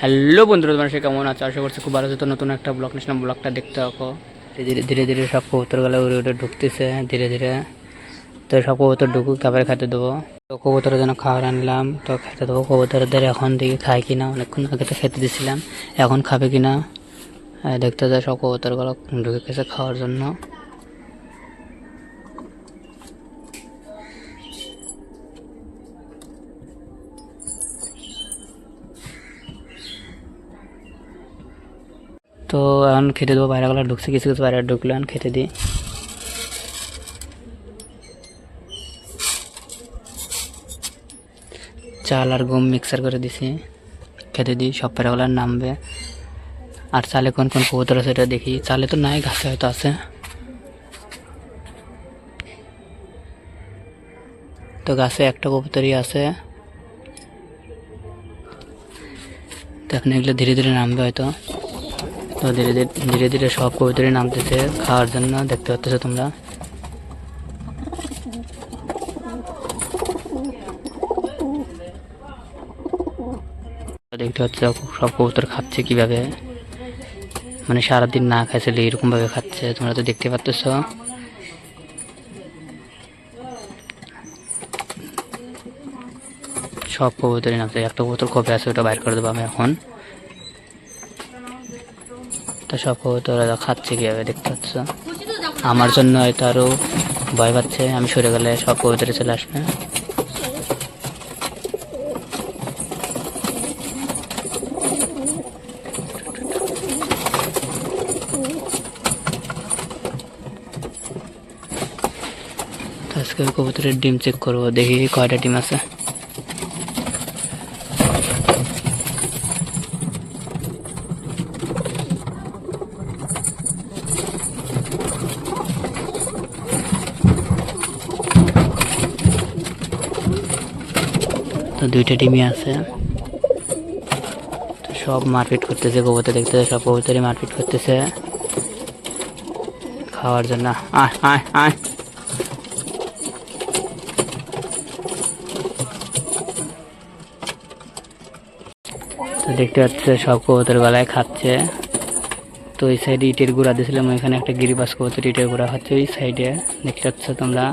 Hello বন্ধুরা, তোমার সে কেমন আছো? আশা করছি খুব ভালো আছে। তো নতুন একটা ব্লগ নিয়েছিলাম ব্লগটা দেখতে থাকো। ধীরে ধীরে ধীরে সব কবুতরগুলো উড়ে উড়ে ঢুকতেছে, ধীরে ধীরে। তো সব কবুতর ঢুকুক, তারপরে খেতে দেবো। তো কবুতরের জন্য খাবার আনলাম। তো খেতে দেবো কবুতরদের। এখন দেখি খায় কিনা। অনেকক্ষণ আগে তো খেতে দিছিলাম। এখন খাবে কিনা? দেখতে যায় সব কবুতরগুলো ঢুকে গেছে খাওয়ার জন্য। তো এখন খেতে দেবো বাইরেগুলো ঢুকছে, কিছু কিছু বাইরে ঢুকলো, এখন খেতে দিই। চাল আর গম মিক্সার করে দিছি। খেতে দিই, সব প্যারাগুলো নামবে। আর চালে কোন কোন কবুতর আছে এটা দেখি। চালে তো নাই, ঘাসে হয়তো আছে। তো গাছে একটা কবুতরই আছে। তো এখন এগুলো ধীরে ধীরে নামবে হয়তো। তো ধীরে ধীরে ধীরে ধীরে সব কবুতরই নামতেছে খাওয়ার জন্য দেখতে পাচ্ছ তোমরা। দেখতে পাচ্ছ সব কবুতর খাচ্ছে কীভাবে। মানে সারাদিন না খাইছিলে এরকম ভাবে খাচ্ছে, তোমরা তো দেখতে পাচ্ছ। সব কবুতরই নামছে একটা কবুতর কবে আছে ওটা বাইর করে দেবো আমি এখন। তো সব কবুতর ওরা খাচ্ছে কীভাবে দেখতে পাচ্ছ? আমার জন্য হয়তো আরও ভয় পাচ্ছে, আমি সরে গেলে সব কবিতরে চলে আসবে। আজকে কবুতরের ডিম চেক করব, দেখি কয়টা ডিম আছে। তো দুইটা ডিমই আছে। সব মারপিট করতেছে, কবুতর দেখতেছে, সব কবুতরই মারপিট করতেছে। খাওয়ার জন্য, আয় আয় আয়। দেখতে পাচ্ছে সব কবুতর গলায় খাচ্ছে। তো ওই সাইডে ইটের গুঁড়া দিয়েছিলাম, ওইখানে একটা গিরিবাস কবুতর ইটের গুঁড়া খাচ্ছে ওই সাইডে। দেখতে পাচ্ছ তোমরা?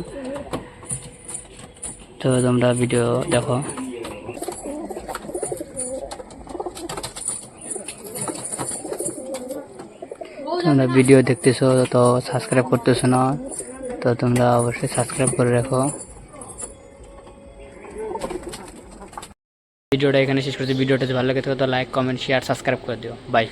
তো তোমরা ভিডিও দেখো। তোমরা ভিডিও দেখতেছো, তো সাবস্ক্রাইব করতেছো না, তো তোমরা অবশ্যই সাবস্ক্রাইব করে রাখো। ভিডিওটা এখানে শেষ করছি। ভিডিওটা যদি ভালো লাগে তো লাইক কমেন্ট শেয়ার সাবস্ক্রাইব করে দিও। বাই